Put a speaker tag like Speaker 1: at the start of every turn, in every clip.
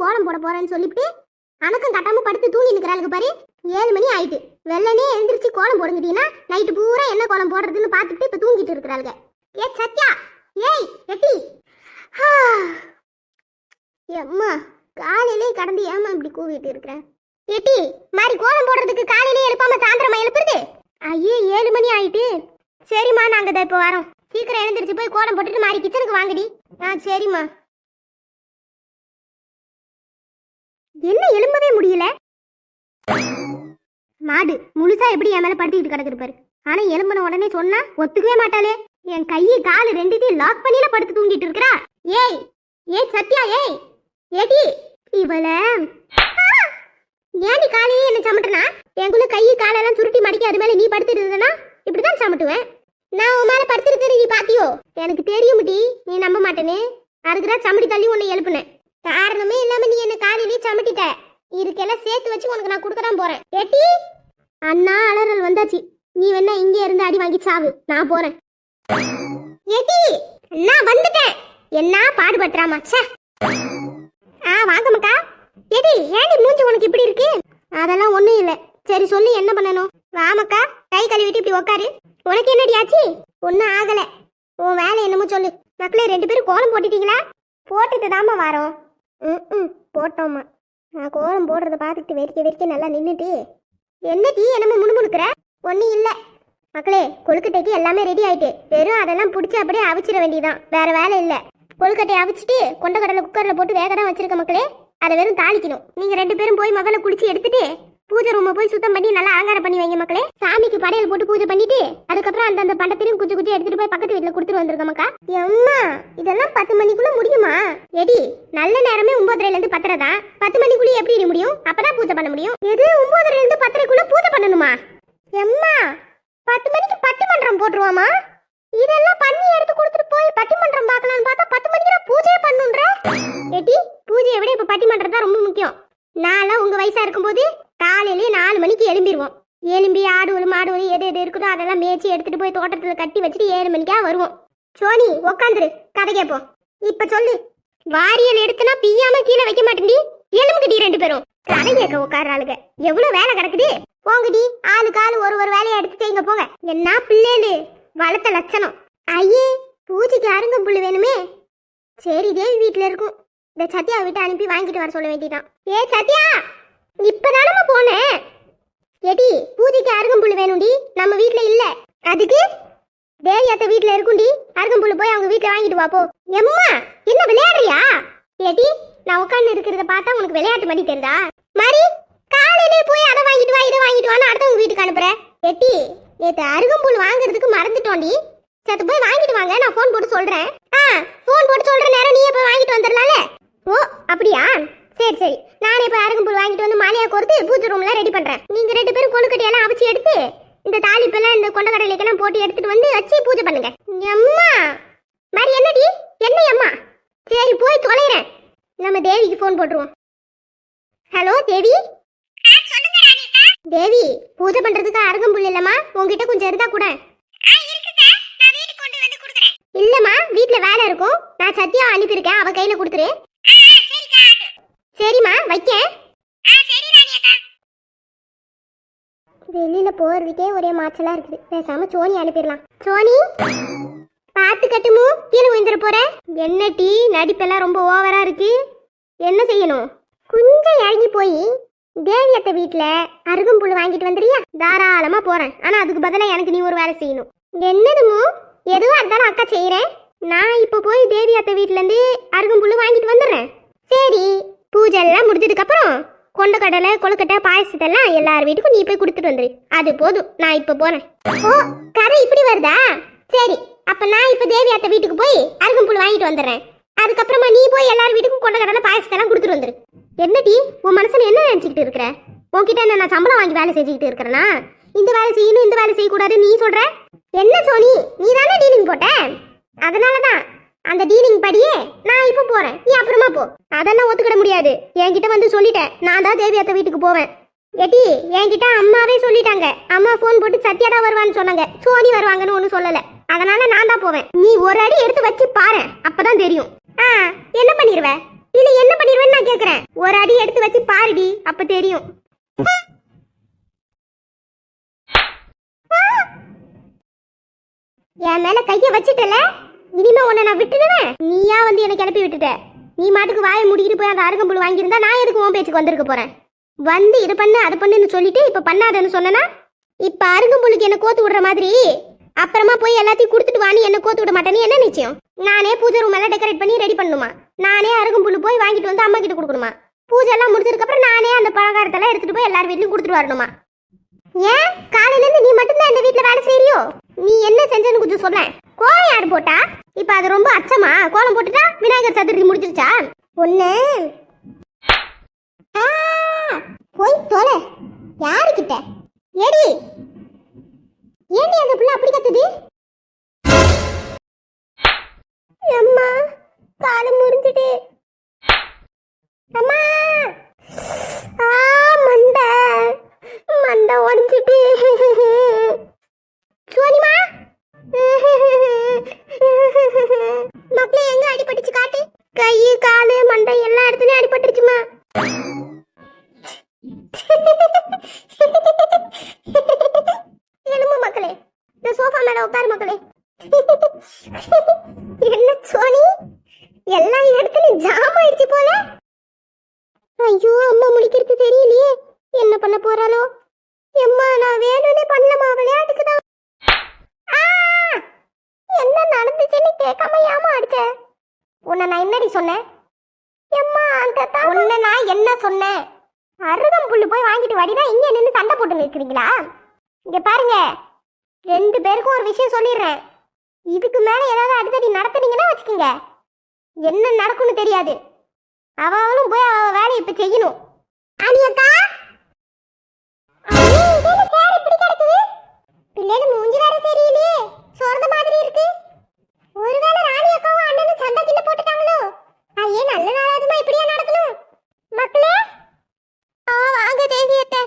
Speaker 1: கோலம் போட போறேன்னு சொல்லிவிட்டு அணக்கம் கட்டாம படுத்து தூங்கி நிக்கிறாளுக்கு பாரு. ஏழு மணி ஆயிட்டு. வெள்ளனே எழுந்திரிச்சு கோலம் போடுங்கிட்டீங்கன்னா நைட்டு பூரா என்ன கோலம் போடுறதுன்னு பார்த்துட்டு இப்ப தூங்கிட்டு இருக்கிறாளுங்க. ஏ சத்யா! ஏய் எட்டி! ஹா. எம்மா காலையிலே கடந்து ஏமா இப்படி கூவிட்டு இருக்கிற? எட்டி மாதிரி கோலம் போடுறதுக்கு காலையிலே எழுப்பாம சாயந்தரமா எழுப்புறது? ஐயோ ஏழு மணி ஆயிட்டு. சரிம்மா நாங்க தான் இப்போ வரோம். சீக்கிரம் எழுந்திரிச்சு போய் கோலம் போட்டுட்டு மாறி கிச்சனுக்கு வாங்கடி. ஆ சரிம்மா. என்ன எழும்பவே முடியல? மாடு முழுசா எப்படி என் மேல படுத்திக்கிட்டு கிடக்குது ஆனா எலும்பின உடனே சொன்னா ஒத்துக்கவே மாட்டாளே. என் கையை காலு ரெண்டுத்தையும் லாக் பண்ணில படுத்து தூங்கிட்டு இருக்கிறா. ஏய் ஏய் சத்யா ஏய் ஏடி இவள. ஏன் நீ காலையே என்ன சமட்டுனா? எனக்குள்ள கையை காலெல்லாம் சுருட்டி மடிக்க அது மேல நீ படுத்துட்டு இருந்தனா? இப்படிதான் சமட்டுவேன். நான் உன் மேல படுத்துருக்கிறது நீ பாத்தியோ? எனக்கு தெரியும் டி நீ நம்ப மாட்டேனே அதுக்குதான் சமடி தள்ளி உன்னை எழுப்புனேன். காரணமே இல்லாம நீ என்ன காலையிலேயே சமட்டிட்ட? இதுக்கெல்லாம் சேர்த்து வச்சு உனக்கு நான் கொடுக்க தான் போறேன். ஏட்டி? அண்ணா அலறல் வந்தாச்சு. நீ வேணா இங்கே இருந்து அடி வாங்கி சாவு. நான் போறேன். ஏட்டி நான் வந்துட்டேன். என்ன பாடுபட்டுறாமா? ச்சே. ஆ வாங்க மக்கா. ஏடி ஏடி மூஞ்சி உனக்கு இப்படி இருக்கு? அதெல்லாம் ஒண்ணும் இல்லை. சரி சொல்லி என்ன பண்ணணும்? வாமக்கா கை கழுவிட்டு இப்படி உக்காரு. உனக்கு என்னடி ஆச்சு? ஒன்றும் ஆகலை. உன் வேலை என்னமோ சொல்லு. மக்களே ரெண்டு பேரும் கோலம் போட்டுட்டீங்களா? போட்டுட்டு தாம்மா வரோம். ம் ம் போட்டோம்மா நான் கோலம் போடுறத பார்த்துட்டு வெறிக்க வெறிக்க நல்லா நின்றுட்டு என்ன டீ என்னமோ முணுமுணுக்கிற? ஒன்றும் இல்லை. மக்களே கொழுக்கட்டைக்கு எல்லாமே ரெடி ஆயிட்டு வெறும் அதெல்லாம் பிடிச்சி அப்படியே அவிச்சிட வேண்டியதான் வேற வேலை இல்லை. கொழுக்கட்டையை அவிச்சிட்டு கொண்டக்கடலை குக்கரில் போட்டு வேக தான் வச்சிருக்க மக்களே அதை வெறும் தாளிக்கணும். நீங்கள் ரெண்டு பேரும் போய் முதல்ல குளிச்சு எடுத்துட்டு பூஜை ரூமை போய் சுத்தம் பண்ணி நல்லா அலங்காரம் பண்ணி வைங்க மக்களே. சாமிக்கு படையல் போட்டு பூஜை பண்ணிட்டு அதுக்கப்புறம் அந்தந்த பண்டத்திலையும் குச்சி குச்சி எடுத்துட்டு போய் பக்கத்து வீட்டுல கொடுத்துட்டு வந்திருக்க மக்கா எம்மா இதெல்லாம் பத்து மணிக்குள்ள முடியுமா? எடி நல்ல நேரமே ஒன்பதரைல இருந்து பத்தரை தான். பத்து மணிக்குள்ள எப்படி இடி முடியும்? அப்பதான் பூஜை பண்ண முடியும். எது ஒன்பதரைல இருந்து பத்தரைக்குள்ள பூஜை பண்ணணுமா? எம்மா பத்து மணிக்கு பட்டு மன்றம் போட்டுருவாமா? இதெல்லாம் பண்ணி எடுத்து கொடுத்துட்டு போய் பட்டிமன்றம் பார்க்கலாம்னு பார்த்தா பத்து மணிக்கு நான் பூஜையே பண்ணுன்ற? ஏட்டி பூஜையை விட இப்ப பட்டிமன்றம் தான் ரொம்ப முக்கியம். நான்லாம் உங்க வயசா இருக்கும்போது காலையிலேயே நாலு மணிக்கு எழும்பிடுவோம் எலும்பி ஆடு ஒரு மாடு எது எது இருக்குதோ அதெல்லாம் மேய்ச்சி எடுத்துட்டு போய் தோட்டத்துல கட்டி வச்சுட்டு ஏழு மணிக்கா வருவோம். சோனி உக்காந்துரு. கதை கேட்போம் இப்ப சொல்லு. வாரியல் எடுத்துனா பியாம கீழே வைக்க மாட்டேன்டி. எலும்புகிட்டி ரெண்டு பேரும். கதை கேட்க உட்கார ஆளுங்க. எவ்வளவு வேலை கிடக்குது? போங்கடி. ஆளு காலு ஒரு ஒரு வேலையை எடுத்து செய்யுங்க போங்க. என்ன பிள்ளைலு வளர்த்த லட்சணம். ஐயே பூஜைக்கு அருங்கம் புல் வேணுமே. சரி தேவி வீட்டுல இருக்கும். இந்த சத்யா விட்டு அனுப்பி வாங்கிட்டு வர சொல்ல வேண்டியதான் ஏ சத்யா! இப்பதானமா போனேன். எடி பூஜைக்கு அருகம்புல் வேணும்டி. நம்ம வீட்ல இல்ல. அதுக்கு? தேவி அத்தை வீட்ல இருக்கும்டி. அருகம்புல் போய் அவங்க வீட்ல வாங்கிட்டு வா போ. எம்மா என்ன விளையாடுறியா? ஏடி நான் உட்கார்ந்து இருக்கிறத பார்த்தா உனக்கு விளையாட்டு மாதிரி தெரியுதா? மாதிரி காலையிலே போய் அதை வாங்கிட்டு வா இதை வாங்கிட்டு வான்னு அடுத்தவங்க வீட்டுக்கு அனுப்புற எட்டி நேத்து அருகம்புல் வாங்குறதுக்கு மறந்துட்டோண்டி. சத்து போய் வாங்கிட்டு வாங்க நான் ஃபோன் போட்டு சொல்றேன். ஆ ஃபோன் போட்டு சொல்ற நேரம் நீயே போய் வாங்கிட்டு வந்துடலாம்ல ஓ அப்படியா? சரி சரி. நானே இப்போ அருகம்புல் வாங்கிட்டு வந்து மாலையா கோர்த்து பூஜை ரூம்ல ரெடி பண்றேன். நீங்க ரெண்டு பேரும் கொழுக்கட்டையெல்லாம் அவிச்சு எடுத்து இந்த தாளிப்பெல்லாம் இந்த கொண்டக்கடலைக்கெல்லாம் போட்டு எடுத்துட்டு வந்து வச்சு பூஜை பண்ணுங்க. அம்மா மாதிரி என்னடி? என்ன அம்மா? சரி போய் தொலைறேன். நம்ம தேவிக்கு ஃபோன் போட்டுருவோம். ஹலோ தேவி? தேவி பூஜை பண்றதுக்கு அருகம்புல் இல்லம்மா. உங்ககிட்ட கொஞ்சம் இருந்தா கூட. இல்லம்மா வீட்ல வேலை இருக்கும். நான் சத்யா அனுப்பியிருக்கேன். அவ கையில கொடுத்துரு. சரிம்மா வைக்க வெளியில போறதுக்கே ஒரே மாச்சலா இருக்குது. பேசாம சோனி அனுப்பிடலாம். சோனி பார்த்து கட்டுமோ கீழே விழுந்துட போற. என்ன டீ நடிப்பெல்லாம் ரொம்ப ஓவரா இருக்கு. என்ன செய்யணும்? கொஞ்சம் இறங்கி போய் தேவியத்த வீட்ல அருகம்புல் வாங்கிட்டு வந்துறியா தாராளமா போறேன். ஆனா அதுக்கு பதிலா எனக்கு நீ ஒரு வேலை செய்யணும். என்னதுமோ எதுவா இருந்தாலும் அக்கா செய்யறேன். நான் இப்போ போய் தேவி அத்தை வீட்ல இருந்து அருகம்புல் வாங்கிட்டு வந்துடுறேன். சரி பூஜை எல்லாம் முடிஞ்சதுக்கு அப்புறம் கொண்டக்கடலை கொழுக்கட்டை பாயசத்தெல்லாம் எல்லார் வீட்டுக்கும் நீ போய் கொடுத்துட்டு வந்துரு. அது போதும். நான் இப்போ போறேன். ஓ கரை இப்படி வருதா? சரி அப்ப நான் இப்போ தேவி அத்தை வீட்டுக்கு போய் அருகம்புல் வாங்கிட்டு வந்துடுறேன். அதுக்கப்புறமா நீ போய் எல்லார் வீட்டுக்கும் கொண்டக்கடலை பாயசத்தெல்லாம் கொடுத்துட்டு வந்துரு. என்ன டீ உன் மனசுல என்ன நினைச்சுக்கிட்டு இருக்கிற? உன்கிட்ட என்ன நான் சம்பளம் வாங்கி வேலை செஞ்சுக்கிட்டு இருக்கிறேனா? இந்த வேலை செய்யணும் இந்த வேலை செய்யக்கூடாது நீ சொல்ற? என்ன சோனி நீ தானே டீலிங் போட்ட? அதனால தான் அந்த டீலிங் படியே நான் இப்போ போறேன். நீ அப்புறமா போ. அதெல்லாம் ஒத்துக்கிட முடியாது. என்கிட்ட வந்து சொல்லிட்டேன் நான் தான் தேவி அத்தை வீட்டுக்கு போவேன். ஏட்டி என்கிட்ட அம்மாவே சொல்லிட்டாங்க. அம்மா ஃபோன் போட்டு சத்யா தான் வருவான்னு சொன்னாங்க. சோனி வருவாங்கன்னு ஒன்றும் சொல்லல. அதனால நான் தான் போவேன். நீ ஒரு அடி எடுத்து வச்சு பாரு. அப்பதான் தெரியும். ஆ என்ன பண்ணிடுவ இல்ல என்ன பண்ணிடுவேன்னு நான் கேக்குறேன். ஒரு அடி எடுத்து வச்சு பாருடி. அப்ப தெரியும். என் மேல கைய வச்சிட்டல? இனிமே உன்னை நான் விட்டுடுவேன். நீயா வந்து என்னை கிளப்பி விட்டுட்ட. நீ மாட்டுக்கு வாயை முடிக்கிட்டு போய் அந்த அருகம்புல் வாங்கியிருந்தா நான் எதுக்கு உன் பேச்சுக்கு வந்திருக்க போறேன்? வந்து இது பண்ணு அது பண்ணுன்னு சொல்லிட்டு இப்ப பண்ணாதன்னு சொன்னனா இப்ப அருகம்புல்லுக்கு என்ன கோத்து விடுற மாதிரி அப்புறமா போய் எல்லாத்தையும் கொடுத்துட்டு வாணி என்ன கோத்து விட மாட்டேன்னு என்ன நிச்சயம்? நானே பூஜை ரூம் எல்லாம் டெக்கரேட் பண்ணி ரெடி பண்ணுமா? நானே அருகம்புல் போய் வாங்கிட்டு வந்து அம்மா கிட்ட கொடுக்கணுமா? பூஜை எல்லாம் முடிச்சதுக்கு அப்புறம் நானே அந்த பலகாரத்தெல்லாம் எடுத்துட்டு போய் எல்லார் வீட்லயும் கொடுத்துட்டு வரணுமா? ஏன்? காலையில இருந்து நீ மட்டும்தான் இந்த வீட்டில் வேலை செய்யறியோ? நீ என்ன செஞ்சேன்னு கொஞ்சம் சொல்லேன். கோலம் யார் போட்டா? இப்ப அது ரொம்ப அச்சமா? கோலம் போட்டுட்டா விநாயகர் சதுர்த்தி முடிஞ்சிருச்சா? ஒண்ணு ஆ, போய் தொலை. யாருக்கிட்ட? ஏடி. ஏண்டி அந்த பிள்ளை அப்படி கத்துது? அம்மா காலம் முறிஞ்சிட்டு அம்மா ஆ மண்டை மண்டை உடஞ்சிட்டு சோனிமா மக்களே எங்க அடிபட்டுச்சு காட்டு கை காலு மண்டை எல்லா இடத்துலயும் அடிபட்டுருச்சுமா எலும்பு மக்களே இந்த சோஃபா மேல உட்கார் மக்களே. என்ன சோனி? எல்லா இடத்துலயும் ஜாம் ஆயிடுச்சு போல. ஐயோ அம்மா முடிக்கிறது தெரியலையே. என்ன பண்ண போறாளோ? எம்மா நான் வேணும்னே பண்ணலமா விளையாட்டுக்கு தான் என்ன நடந்துச்சுன்னு கேட்காம ஏமா அடிச்ச. உன்னை நான் என்னடி சொன்னேன்? எம்மா அந்த உன்னை நான் என்ன சொன்னேன்? அருகம் புல்லு போய் வாங்கிட்டு வாடினா இங்க நின்று சண்டை போட்டு நிற்கிறீங்களா? இங்க பாருங்க. ரெண்டு பேருக்கும் ஒரு விஷயம் சொல்லிடுறேன். இதுக்கு மேல ஏதாவது அடித்தடி நடத்துனீங்கன்னா வச்சுக்கோங்க. என்ன நடக்கும்னு தெரியாது. அவ அவளும் போய் அவ வேலையை இப்ப செய்யணும். அனியக்கா? ஐயோ, மூஞ்சி வேற தெரியலையே சொர்ந்த மாதிரி இருக்கு. ஒருவேளை ராணி அக்காவும் அண்ணனும் சண்டை கிண்ட போட்டுட்டாங்களோ? ஐயே நல்ல நாளாதுமா இப்படியா நடக்கும் மக்களே ஆ வாங்க தேவியத்தை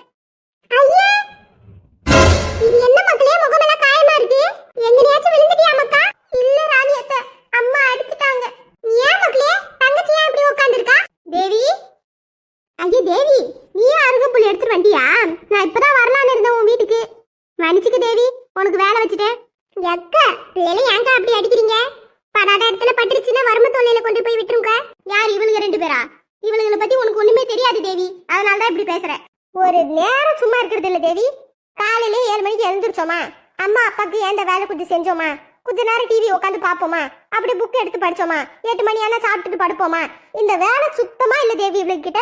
Speaker 1: ஐயே இது என்ன மக்களே முகமெல்லாம் காயமா இருக்கு எங்கனையாச்சும் விழுந்துட்டியா மக்கா இல்ல ராணி அத்தை அம்மா அடிச்சிட்டாங்க ஏன் மக்களே தங்கச்சி ஏன் இப்படி உட்கார்ந்திருக்கா தேவி ஐயா தேவி நீயே அருகம்புல் எடுத்துட்டு வண்டியா நான் இப்பதான் வரலான்னு இருந்தேன் உன் வீட்டுக்கு மன்னிச்சுக்க தேவி உனக்கு வேலை வச்சுட்டேன் எக்க பிள்ளைல ஏங்க அப்படி அடிக்கிறீங்க படாத இடத்துல பட்டுருச்சுன்னா வறுமை தொல்லையில கொண்டு போய் விட்டுருங்க. யார் இவளுங்க ரெண்டு பேரா? இவனுங்களை பத்தி உனக்கு ஒண்ணுமே தெரியாது தேவி. அதனால தான் இப்படி பேசுற. ஒரு நேரம் சும்மா இருக்கிறது இல்ல தேவி. காலையில ஏழு மணிக்கு எழுந்திருச்சோமா? அம்மா அப்பாக்கு ஏந்த வேலை கொஞ்சம் செஞ்சோமா? கொஞ்ச நேரம் டிவி உட்காந்து பார்ப்போமா அப்படி புக் எடுத்து படிச்சோமா? எட்டு மணி ஆனா சாப்பிட்டுட்டு படுப்போமா? இந்த வேலை சுத்தமா இல்ல தேவி இவளுக்கு கிட்ட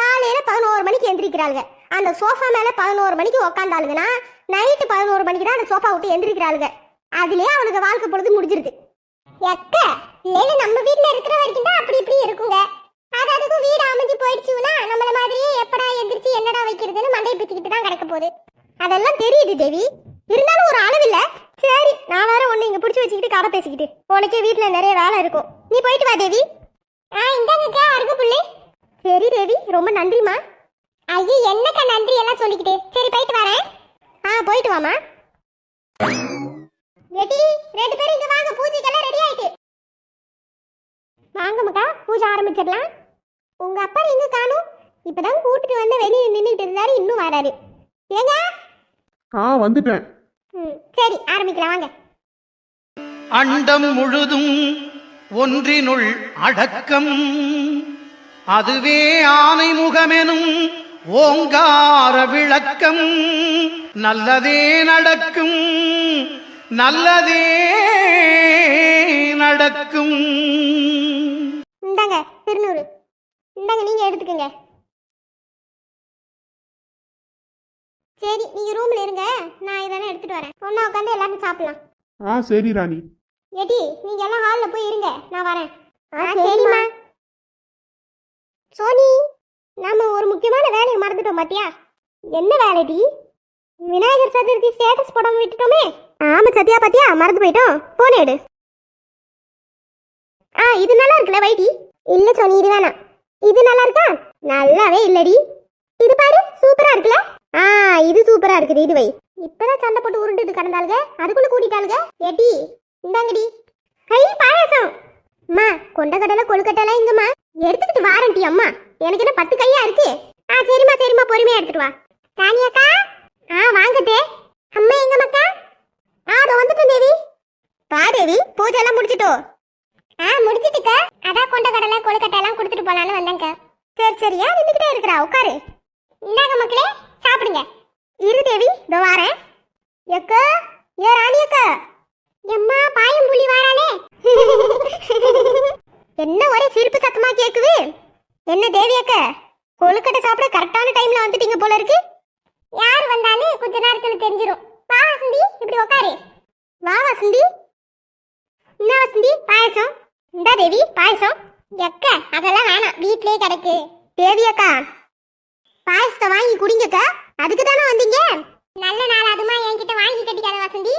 Speaker 1: காலையில பதினோரு மணிக்கு எந்திரிக்கிறாளுங்க. அந்த சோஃபா மேல பதினோரு மணிக்கு உக்காந்தாளுங்கன்னா நைட்டு பதினோரு மணிக்கு தான் அந்த சோஃபா விட்டு எந்திரிக்கிறாளுங்க. அதுலயே அவளுக்கு வாழ்க்கை பொழுது முடிஞ்சிருது. எக்க! இல்லைன்னு நம்ம வீட்ல இருக்கிற வரைக்கும் தான் அப்படி இப்படி இருக்குங்க. அது அதுக்கும் வீடு அமைஞ்சு போயிடுச்சுன்னா நம்மள மாதிரியே எப்படா எந்திரிச்சு என்னடா வைக்கிறதுன்னு மண்டையை பிச்சுக்கிட்டு தான் கிடக்க போகுது. அதெல்லாம் தெரியுது தேவி. இருந்தாலும் ஒரு அளவில்ல. சரி நான் வேற ஒண்ணு இங்க புடிச்சு வச்சுக்கிட்டு கதை பேசிக்கிட்டு. உனக்கே வீட்ல நிறைய வேலை இருக்கும். நீ போயிட்டு வா தேவி. ஆ இந்தாங்க அருகு புள்ளி. சரி தேவி ரொம்ப நன்றிமா ஐயோ என்னக்கா நன்றி எல்லாம் சொல்லிக்கிட்டு. சரி போயிட்டு வரேன். ஆ போயிட்டு வாமா ரெடி ரெண்டு பேரும் இங்க வாங்க. பூஜைக்கெல்லாம் ரெடி ஆயிட்டு. வாங்க மக்கா பூஜை ஆரம்பிச்சிடலாம். உங்க அப்பா எங்க காணும்? இப்பதான் கூட்டிட்டு வந்து வெளியே நின்றுட்டு இருந்தாரு இன்னும் வராரு. ஏங்க?
Speaker 2: ஆ வந்துட்டேன்.
Speaker 1: ம், சரி ஆரம்பிக்கலாம் வாங்க.
Speaker 3: அண்டம் முழுதும் ஒன்றினுள் அடக்கம். அதுவே ஆனை முகமெனும் ஓங்கார விளக்கம். நல்லதே நடக்கும் நல்லதே நடக்கும்.
Speaker 1: இந்தாங்க திருநூறு. இந்தாங்க நீங்க எடுத்துக்கங்க. சரி நீங்க ரூம்ல இருங்க. நான் இதெல்லாம் எடுத்துட்டு வரேன். ஒண்ணா உட்காந்து எல்லாரும் சாப்பிடலாம்.
Speaker 2: ஆ சரி ராணி.
Speaker 1: எடி நீங்க எல்லாம் ஹால்ல போய் இருங்க. நான் வரேன். சரிம்மா. சோனி நாம ஒரு முக்கியமான வேலையை மறந்துட்டோம் பாத்தியா? என்ன வேலைடி? விநாயகர் சதுர்த்தி ஸ்டேட்டஸ் போடாம விட்டுட்டோமே. ஆமா சத்யா பாத்தியா? மறந்து போயிட்டோம். போன் எடு. ஆ இது நல்லா இருக்குல்ல வைட்டி இல்ல சோனி இது வேணாம். இது நல்லா இருக்கா? நல்லாவே இல்லடி. இது பாரு சூப்பரா இருக்குல்ல? ஆ இது சூப்பரா இருக்குது இது வை. இப்பதான் சண்டை போட்டு உருண்டுட்டு கடந்தாளுங்க. அதுக்குள்ள கூட்டிட்டாளுங்க. ஏட்டி இந்தாங்கடி. கை பாயாசம். அம்மா கொண்ட கடலை கொழுக்கட்டெல்லாம் இங்கம்மா. எடுத்துக்கிட்டு வாரண்டி அம்மா. எனக்கு என்ன பத்து கையா இருக்கு? ஆ சரிம்மா சரிம்மா பொறுமையா எடுத்துட்டு வா. தானியாக்கா? ஆ வாங்கட்டே அம்மா எங்க மக்கா ஆ அதோ வந்துட்டேன் தேவி. பா தேவி. பூஜை எல்லாம் முடிச்சிட்டோ. ஆ முடிச்சிட்டுக்க. அதான் கொண்ட கடலை கொழுக்கட்டை எல்லாம் கொடுத்துட்டு போலான்னு வந்தேங்க சரி சரியா நின்றுக்கிட்டே இருக்கிறா? உட்காரு. இந்தாங்க மக்களே சாப்பிடுங்க. இரு தேவி இதோ வாரேன். எக்கா ஏ ராணி அக்கா. எம்மா பாயம் புலி வாரானே. என்ன ஒரே சிரிப்பு சத்தமா கேக்குது? என்ன தேவி அக்க? கொழுக்கட்டை சாப்பிட கரெக்டான டைம்ல வந்துட்டீங்க போல இருக்கு. யார் வந்தாலும் கொஞ்ச நேரத்துல தெரிஞ்சிடும் வா வசந்தி இப்படி உட்காரு. வா வசந்தி. என்ன வசந்தி? பாயசம். இந்தா தேவி பாயசம். எக்க அதெல்லாம் வேணாம் வீட்லயே கிடக்கு. தேவி அக்கா பாயசத்தை வாங்கி குடிங்கக்கா அதுக்கு தானே வந்தீங்க? நல்ல நாள் அதுமா என்கிட்ட வாங்கி கட்டிக்காத வசந்தி.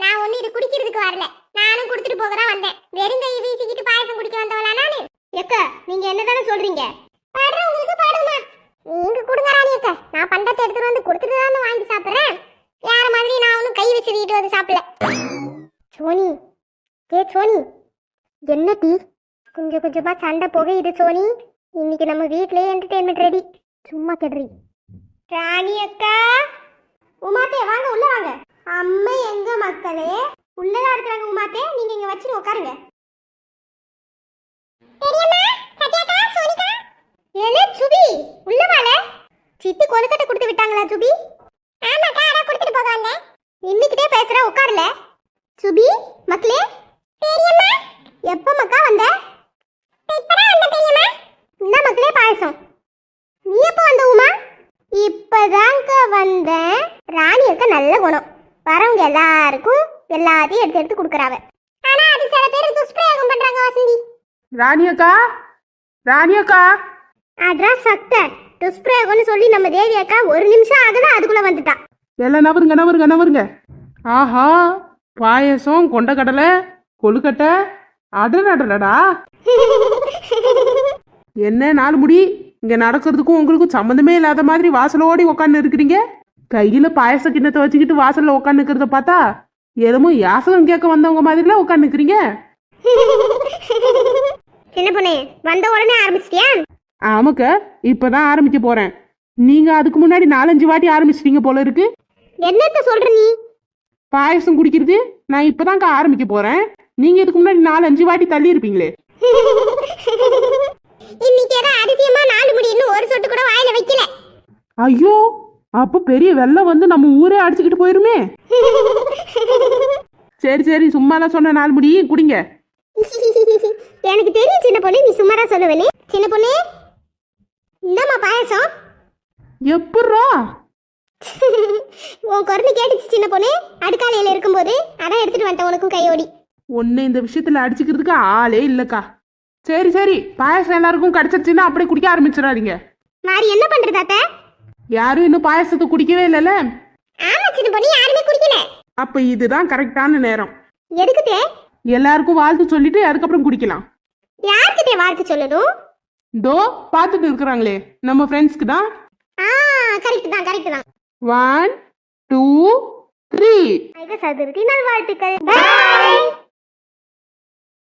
Speaker 1: நான் ஒண்ணு இது குடிக்கிறதுக்கு வரல. நானும் குடுத்துட்டு போக தான் வந்தேன். வெறும் கை வீசிக்கிட்டு பாயசம் குடிக்க வந்தவளா நானு? எக்கா நீங்க என்னதானே சொல்றீங்க? பாடுறவங்களுக்கு பாடுமா? நீங்க கொடுங்க ராணி அக்கா. நான் பண்டத்தை எடுத்துட்டு வந்து கொடுத்துட்டு தான் வாங்கி சாப்பிடுறேன். யார மாதிரி நான் ஒன்றும் கை வச்சு வீட்டு வந்து சாப்பிடல. சோனி ஏ சோனி என்ன டீ கொஞ்சம் கொஞ்சமா சண்டை புகையுது சோனி. இன்னைக்கு நம்ம வீட்லயே என்டர்டெயின்மெண்ட் ரெடி சும்மா கெடுறி. ராணி அக்கா! உமாத்தே வாங்க உள்ள வாங்க. அம்மா எங்க மக்களே? உள்ளதா இருக்கிறாங்க உமாத்தே நீங்க இங்க வச்சு உட்காருங்க. என்ன சுபி உள்ள சித்தி கொழுக்கட்டை கொடுத்து விட்டாங்களா சுபி? ஆமாக்கா அட கொடுத்துட்டு போக வந்தேன். இன்னிக்கிட்டே பேசுற உட்காரல. சுபி மக்களே. பெரியம்மா எப்ப மக்கா வந்த? இப்பதான் வந்த பெரியம்மா இந்த மக்களே பாயசம். நீ எப்போ வந்த உமா? இப்பதாங்க வந்தேன். ராணி இருக்க நல்ல குணம். வரவங்க எல்லாருக்கும் எல்லாத்தையும் எடுத்து எடுத்து கொடுக்குறாவ. ஆனா அது சில பேர் துஷ்பிரயோகம் பண்றாங்க வசந்தி.
Speaker 2: ராணி அக்கா ராணி அக்கா
Speaker 1: அதான் சத்த துஷ்பிரயோகம்னு சொல்லி நம்ம தேவி அக்கா ஒரு நிமிஷம் ஆகல அதுக்குள்ள வந்துட்டா.
Speaker 2: எல்லாம் நவருங்க நவருங்க நவருங்க. ஆஹா பாயசம் கொண்டக்கடலை கொழுக்கட்டை அடடடடா என்ன நாலு முடி? இங்க நடக்கிறதுக்கும் உங்களுக்கும் சம்மந்தமே இல்லாத மாதிரி வாசலோடி உட்காந்து இருக்கிறீங்க? கையில பாயச கிண்ணத்தை வச்சுக்கிட்டு வாசல்ல உட்காந்து இருக்கிறத பார்த்தா எதுவும் யாசகம் கேட்க வந்தவங்க மாதிரிலாம் உட்காந்து இருக்கிறீங்க?
Speaker 1: சின்ன பொண்ணு வந்த உடனே ஆரம்பிச்சிட்டியா?
Speaker 2: ஆமாக்க இப்பதான் ஆரம்பிக்க போறேன். நீங்க அதுக்கு முன்னாடி நாலஞ்சு வாட்டி ஆரம்பிச்சிட்டீங்க போல இருக்கு.
Speaker 1: என்னத்த சொல்ற நீ?
Speaker 2: பாயசம் குடிக்கிறது நான் இப்பதான்க்கா ஆரம்பிக்க போறேன். நீங்க இதுக்கு முன்னாடி நாலு அஞ்சு வாட்டி தள்ளி இருப்பீங்களே
Speaker 1: இன்னைக்கு ஏதோ அதிசயமா நாலு முடி இன்னும் ஒரு சொட்டு கூட வாயில வைக்கல.
Speaker 2: ஐயோ அப்போ பெரிய வெள்ளம் வந்து நம்ம ஊரே அடிச்சுக்கிட்டு போயிருமே. சரி சரி சும்மாலாம் சொன்ன நாலு முடி குடிங்க.
Speaker 1: எனக்கு தெரியும் சின்ன பொண்ணு நீ சும்மாரா சொல்லுவேனே சின்ன பொண்ணு இந்தாம்மா பாயசம்.
Speaker 2: எப்பட்றா?
Speaker 1: உன் குரல் கேட்டுச்சு சின்ன பொண்ணு. அடுக்காலையில இருக்கும்போது அதான் எடுத்துட்டு வந்துட்டேன் உனக்கும் கையோடி.
Speaker 2: ஒன்னு இந்த விஷயத்துல அடிச்சுக்கிறதுக்கு ஆளே இல்லக்கா. சரி சரி. பாயசம் எல்லாருக்கும் கிடைச்சிருச்சுன்னா அப்படியே குடிக்க ஆரம்பிச்சிடாதீங்க.
Speaker 1: மாறி என்ன பண்றது அத்தை?
Speaker 2: யாரும் இன்னும் பாயசத்தை குடிக்கவே இல்லைல்ல?
Speaker 1: ஆமா சின்ன பொண்ணு யாருமே குடிக்கல.
Speaker 2: அப்ப இதுதான் கரெக்டான நேரம்.
Speaker 1: எதுக்குதே
Speaker 2: எல்லாருக்கும் வாழ்த்து சொல்லிட்டு அதுக்கப்புறம் குடிக்கலாம்.
Speaker 1: யாருக்கிட்டே வார்த்தை சொல்லணும்?
Speaker 2: தோ பார்த்துட்டு இருக்கிறாங்களே. நம்ம ஃப்ரெண்ட்ஸ்க்கு தான்.
Speaker 1: ஆ கரெக்ட் தான் கரெக்ட் தான்.
Speaker 2: ஒன் டூ த்ரீ
Speaker 1: சதுர்த்தி நல்வாழ்த்துக்கள்.